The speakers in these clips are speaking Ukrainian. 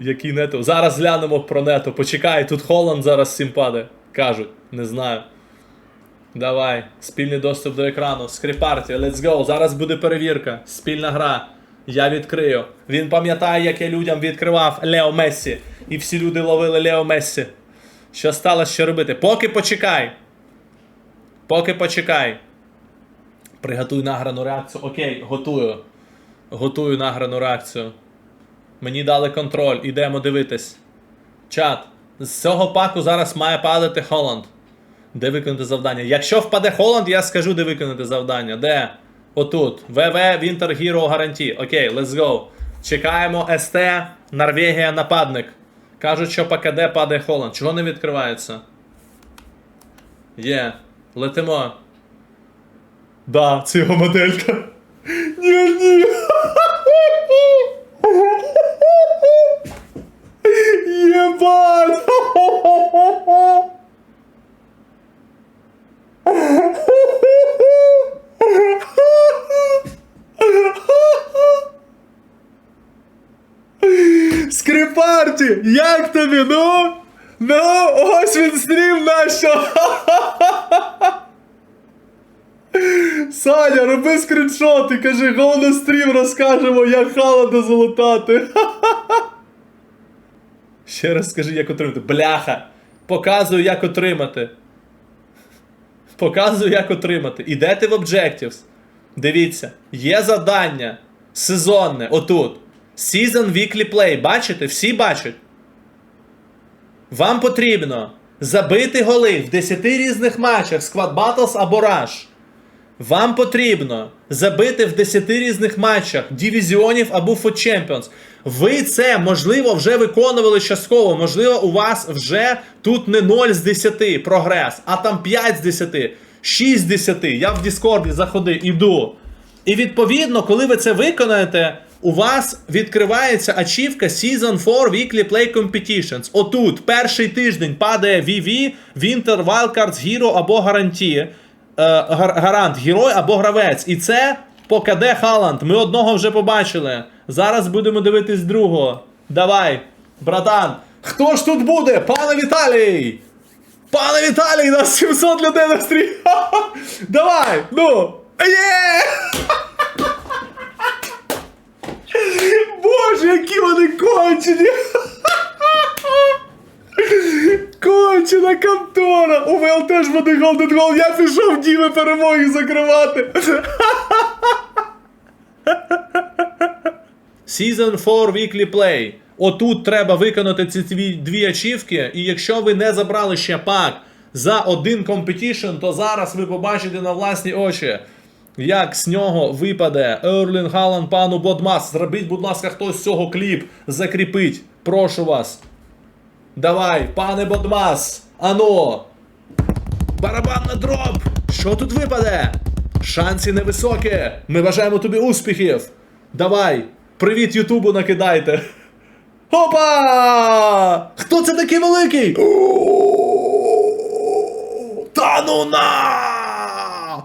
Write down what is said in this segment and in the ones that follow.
Який нето. Зараз глянемо про нето. Почекай, тут Холланд зараз всім паде. Кажуть, не знаю. Давай, спільний доступ до екрану. Скріпарті, let's go. Зараз буде перевірка. Спільна гра. Я відкрию. Він пам'ятає, як я людям відкривав Лео Мессі. І всі люди ловили Лео Мессі. Що сталося, що робити? Поки почекай. Поки почекай. Приготуй награну реакцію. Окей, готую. Готую награну реакцію. Мені дали контроль, ідемо дивитись. Чат. З цього паку зараз має падати Холланд. Де виконати завдання? Якщо впаде Холланд, я скажу, де виконати завдання. Де? Отут. ВВ Winter Hero гарантії. Окей, let's go. Чекаємо СТ, Норвегія нападник. Кажуть, що ПКД падає Холланд. Чого не відкривається? Є. Летимо. Да, це його моделька. Ні, ні. Єбать! Скрипарті! Як тобі? Ну? Ну, ось він стрім нащо! Саня, роби скріншоти, кажи, го на стрім розкажемо, як халада залутати. Ще раз скажи, як отримати. Бляха! Показую, як отримати. Показую, як отримати. Ідете в Objectives. Дивіться, є завдання сезонне, отут. Season Weekly Play. Бачите? Всі бачать. Вам потрібно забити голи в 10 різних матчах Squad Battles або Rush. Вам потрібно забити в 10 різних матчах дивізіонів або Foot Champions. Ви це, можливо, вже виконували частково. Можливо, у вас вже тут не 0 з 10 прогрес, а там 5 з 10, 6 з 10. Я в Діскорді заходи, іду. І відповідно, коли ви це виконаєте, у вас відкривається ачівка Season 4 Weekly Play Competitions. Отут, перший тиждень падає VV, Winter Wildcards Hero або гарантії. Е, гарант, герой або гравець. І це по КД Халанд. Ми одного вже побачили. Зараз будемо дивитись другого. Давай, братан. Хто ж тут буде? Пане Віталій! Пане Віталій, нас 700 людей на стрім. Давай, ну. Є! Боже, які вони кончені! Кончена контора! У ВЛ теж буде голден гол, я пішов діви перемоги закривати. Season 4 Weekly Play. Отут треба виконати ці дві, ачівки, і якщо ви не забрали ще пак за один competition, то зараз ви побачите на власні очі, як з нього випаде Ерлін Халан пану Бодмас. Зробіть, будь ласка, хтось з цього кліп закріпить. Прошу вас. Давай, пане Бодмас! Ано! Барабан на дроп! Що тут випаде? Шанси невисокі! Ми бажаємо тобі успіхів! Давай! Привіт Ютубу накидайте! Опа! Хто це такий великий? Та ну на!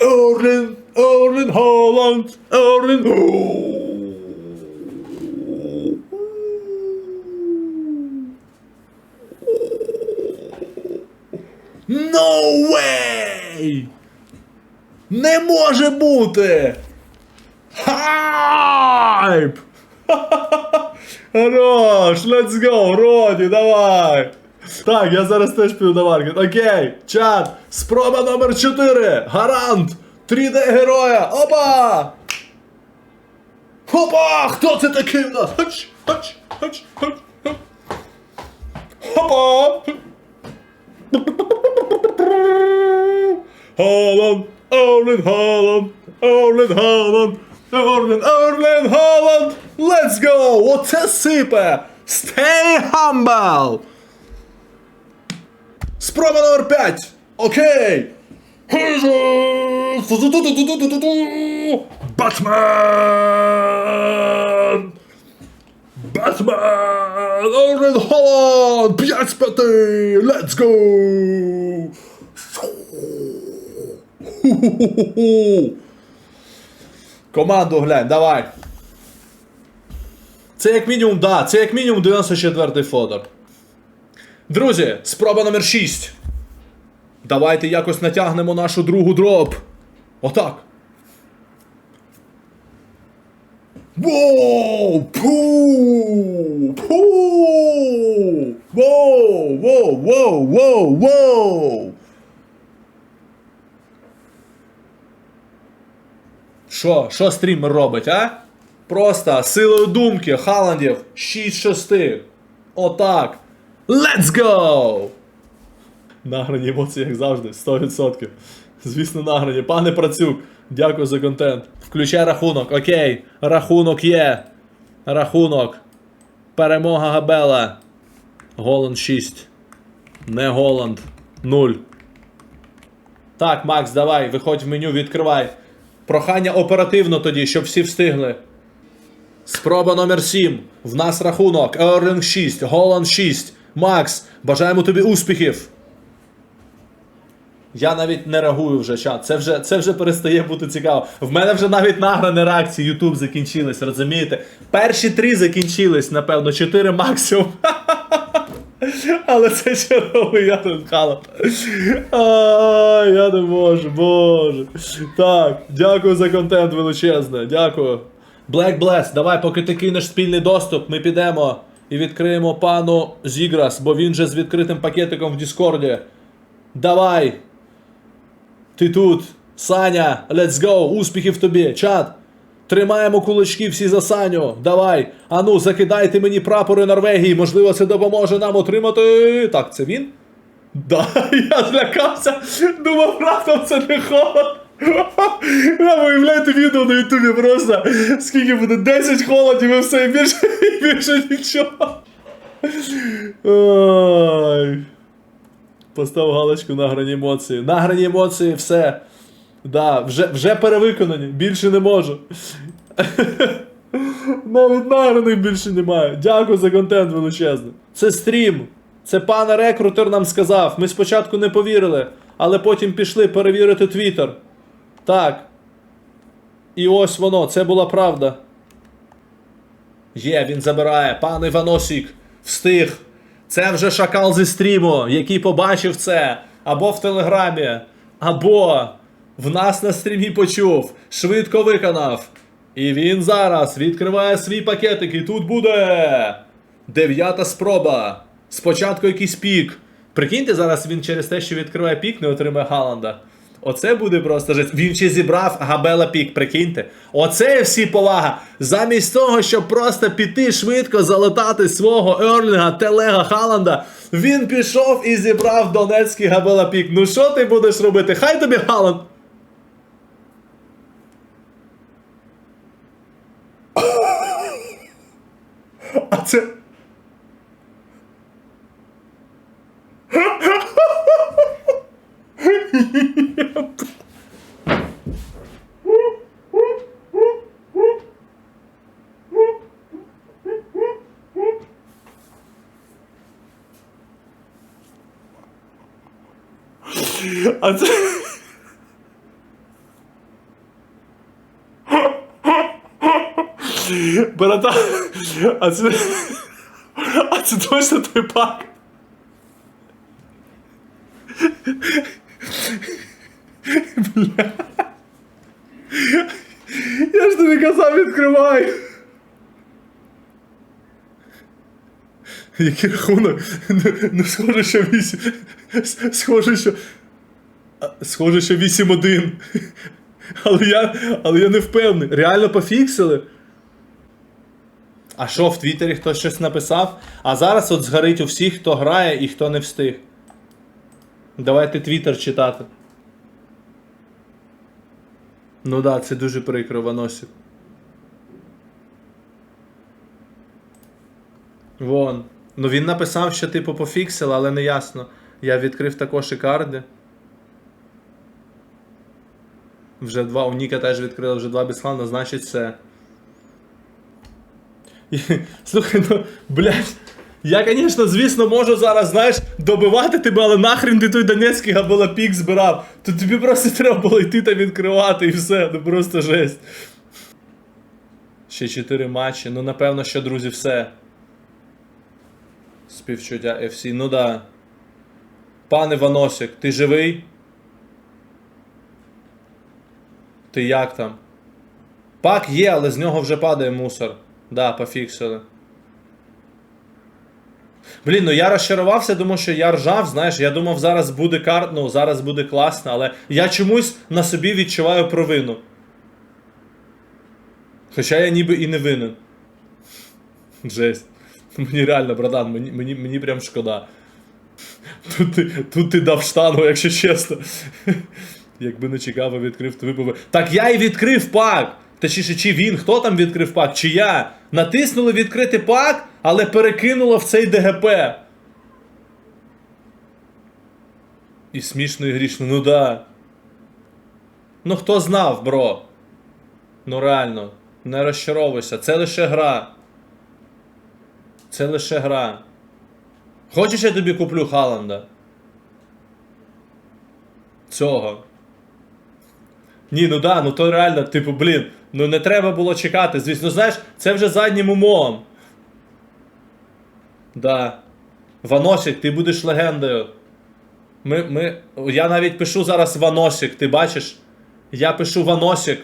Ерлін! Ерлін Голланд! Ерлін! No way! Не може бути! Хайп! Хорош! Let's go! Роді, давай! Так, я зараз теж піду на маркет. Окей, чат! Спроба номер 4! Гарант! 3D героя! Опа! Опа! Хто це такий в нас? Хач, хач, хач, хач, хач. Опа! Haaland, Erling Haaland, Erling Haaland, Erling, Erling Haaland, let's go! Оце сипе! Stay humble! Спроба номер 5! Окей! Батмен! Батмен! Erling Haaland! 5 з 5! Let's go! Ху-ху-ху-ху. Команду глянь, давай. Це як мінімум, да, це як мінімум 94-й Фодор. Друзі, спроба номер 6. Давайте якось натягнемо нашу другу дроп. Отак. Воу! Пу! Пу! Воу! Воу! Воу! Воу! Воу! Що? Що стрімер робить, а? Просто силою думки Халандів 6-6. Отак. Let's go! Награні емоції, як завжди, 100%. Звісно, награні. Пане Працюк, дякую за контент. Включай рахунок. Окей. Рахунок є. Рахунок. Перемога Габела. Голланд 6. Не Голланд. 0. Так, Макс, давай, виходь в меню, відкривай. Прохання оперативно тоді, щоб всі встигли. Спроба номер 7. В нас рахунок. Ерлінг 6, Голланд 6. Макс, бажаємо тобі успіхів. Я навіть не реагую вже чат. Це вже, це вже перестає бути цікаво. В мене вже навіть награні реакції YouTube закінчились, розумієте? Перші три закінчились, напевно, чотири максимум. Але це черговий я тут халат. Ай, я не можу, боже. Так, дякую за контент величезне. Дякую. Black Bless, давай, поки ти кинеш спільний доступ, ми підемо і відкриємо пану Зіграс, бо він же з відкритим пакетиком в Діскорді. Давай. Ти тут. Саня, let's go, успіхів тобі, чат. Тримаємо кулачки всі за Саню. Давай. Ану, закидайте мені прапори Норвегії. Можливо, це допоможе нам отримати. Так, це він? Да, я злякався. Думав, раптом це не холод. Ви уявляєте відео на Ютубі просто. Скільки буде? 10 холодів і все, і більше, і більше нічого. Ой. Постав галочку на грані емоції. На грані емоції все. Да, вже, вже перевиконані, більше не можу. Навіть награних більше немає. Дякую за контент величезний. Це стрім. Це пан рекрутер нам сказав. Ми спочатку не повірили, але потім пішли перевірити твіттер. Так. І ось воно, це була правда. Є, він забирає. Пан Іваносік. Встиг. Це вже шакал зі стріму, який побачив це. Або в телеграмі, або в нас на стрімі почув. Швидко виконав. І він зараз відкриває свій пакетик, і тут буде. Дев'ята спроба. Спочатку якийсь пік. Прикиньте, зараз він через те, що відкриває пік, не отримає Халанда. Оце буде просто жесть. Він ще зібрав Габела пік, прикиньте. Оце всі повага. Замість того, щоб просто піти швидко залетати свого Ерлінга, Телега Халанда, він пішов і зібрав Донецький Габела пік. Ну що ти будеш робити? Хай тобі Халанд. А це. А це. Борода. А це. А це точно той пак. Бля. Я ж тобі казав, відкривай. Який рахунок? Ну, ну схоже, що 8. Схоже, що. Схоже, що 8-1. Але я, але я не впевнений. Реально пофіксили. А що в Твіттері хтось щось написав? А зараз от згорить у всіх, хто грає і хто не встиг. Давайте Твіттер читати. Ну да, це дуже прикро, Ваносик. Вон. Ну він написав, що типу пофіксили, але не ясно. Я відкрив також і карди. Вже два. У Ніка теж відкрила вже два безхлана, значить все. Слухай, ну, блядь. Я, звісно, звісно, можу зараз, знаєш, добивати тебе, але нахрен ти той Донецький габела пік збирав. То тобі просто треба було йти та відкривати і все, ну просто жесть. Ще 4 матчі. Ну, напевно, що, друзі, все. Співчуття FC. Ну да. Пане Ваносик, ти живий? Ти як там? Пак є, але з нього вже падає мусор. Да, пофіксили. Блін, ну я розчарувався, тому що я ржав, знаєш, я думав, зараз буде кар... ну, зараз буде класно, але я чомусь на собі відчуваю провину. Хоча я ніби і не винен. Жесть. Мені реально, братан, мені, мені, мені прям шкода. Тут ти, тут ти дав штангу, якщо чесно. Якби не чекав, відкрив, то випав. Так я і відкрив пак! Точніше, чи він, хто там відкрив пак, чи я. Натиснули відкрити пак, але перекинуло в цей ДГП. І смішно і грішно, ну да. Ну хто знав, бро? Ну реально, не розчаровуйся, це лише гра. Це лише гра. Хочеш, я тобі куплю Халанда? Цього. Ні, ну да, ну то реально, типу, блін, ну не треба було чекати. Звісно, знаєш, це вже заднім умом. Да. Ваносик, ти будеш легендою. Ми, ми, я навіть пишу зараз Ваносик, ти бачиш? Я пишу Ваносик,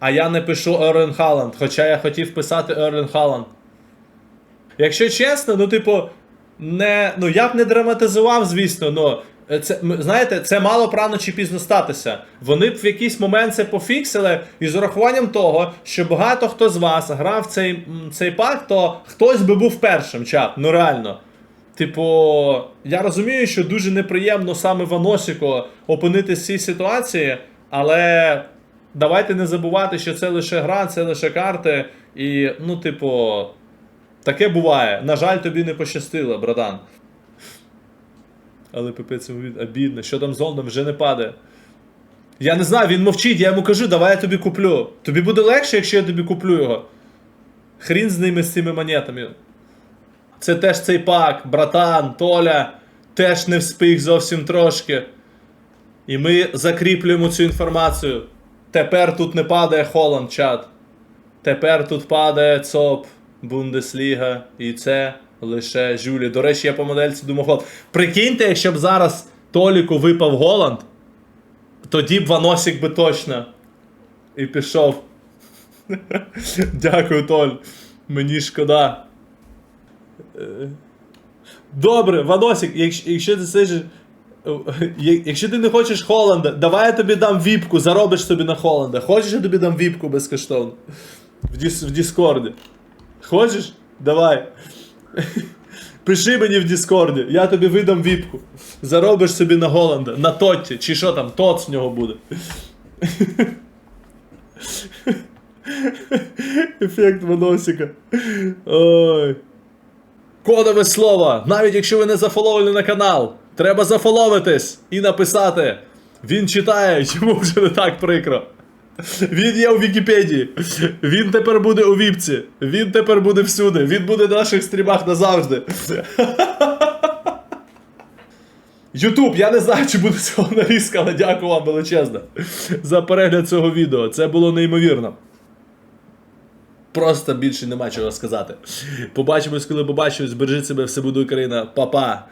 а я не пишу Ерлен Халанд, хоча я хотів писати Ерлен Халанд. Якщо чесно, ну, типу, не, ну я б не драматизував, звісно, но це, знаєте, це мало б рано чи пізно статися. Вони б в якийсь момент це пофіксили, і з урахуванням того, що багато хто з вас грав цей, цей пак, то хтось би був першим, чат, ну реально. Типу, я розумію, що дуже неприємно саме Ваносіко опинитися в цій ситуації, але давайте не забувати, що це лише гра, це лише карти. І, ну, типу, таке буває. На жаль, тобі не пощастило, братан. Але ПП це від- обідно. Що там з Лондом вже не падає. Я не знаю, він мовчить, я йому кажу, давай я тобі куплю. Тобі буде легше, якщо я тобі куплю його. Хрін з ними з цими монетами. Це теж цей пак, братан, Толя, теж не вспіх зовсім трошки. І ми закріплюємо цю інформацію. Тепер тут не падає Холланд, чат. Тепер тут падає ЦОП, Бундесліга, і це лише Жюлі. До речі, я по модельці думав, Холланд. Прикиньте, якщо б зараз Толіку випав Голланд, тоді б Ваносік би точно. І пішов. Дякую, Толь. Мені шкода. Е, Добре, Ваносік, якщо, якщо ти сидиш. Якщо ти не хочеш Холланда, давай я тобі дам віпку, заробиш собі на Холланда. Хочеш, я тобі дам віпку безкоштовно? В, діс, в Діскорді. Хочеш? Давай. Пиши мені в Діскорді, я тобі видам віпку. Заробиш собі на Голланда, на Тотті, чи що там, Тот в нього буде. Ефект Ваносіка. Ой. Кодове слово! Навіть якщо ви не зафоловили на канал, треба зафоловитись і написати. Він читає, йому вже не так прикро. Він є у Вікіпедії. Він тепер буде у Віпці. Він тепер буде всюди. Він буде на наших стрімах назавжди. Ютуб, я не знаю, чи буде цього нарізка, але дякую вам величезно за перегляд цього відео. Це було неймовірно. Просто більше нема чого сказати. Побачимось, коли побачимось. Бережіть себе, все буде Україна. Па-па.